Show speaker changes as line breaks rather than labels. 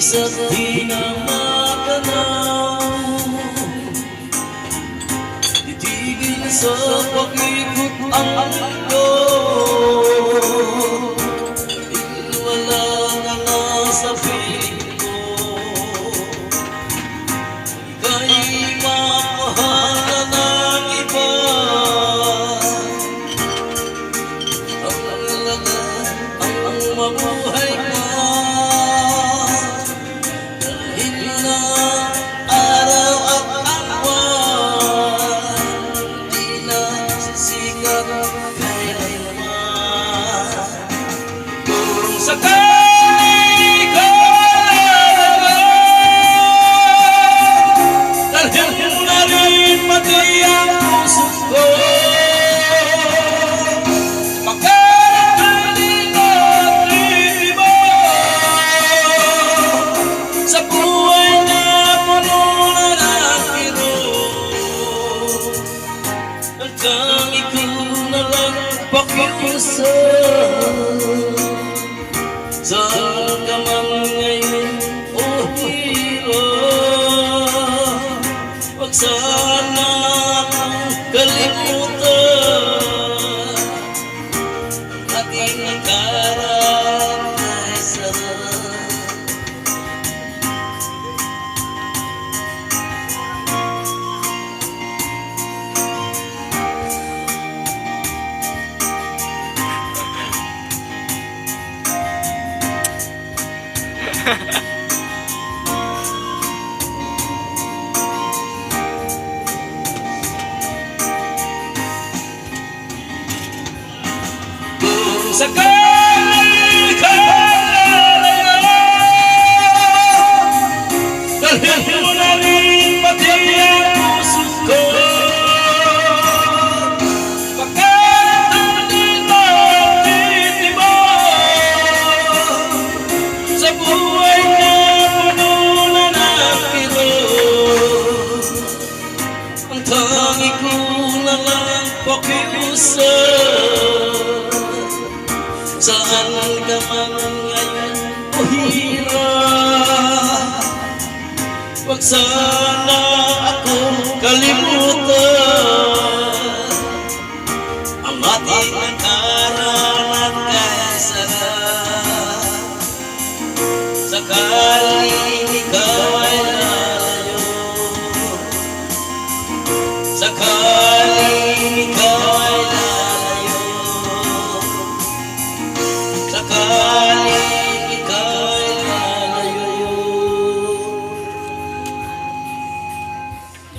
isa't di na makanaw Titigil sa pag-ibot ang mundo. pakiusa Saan ka man ngayon o oh hirap Wag sana kang kalimutan. Ang ating Sekarang na lang pakiusap Saan ka man ngayon, oh hirap Pagsaan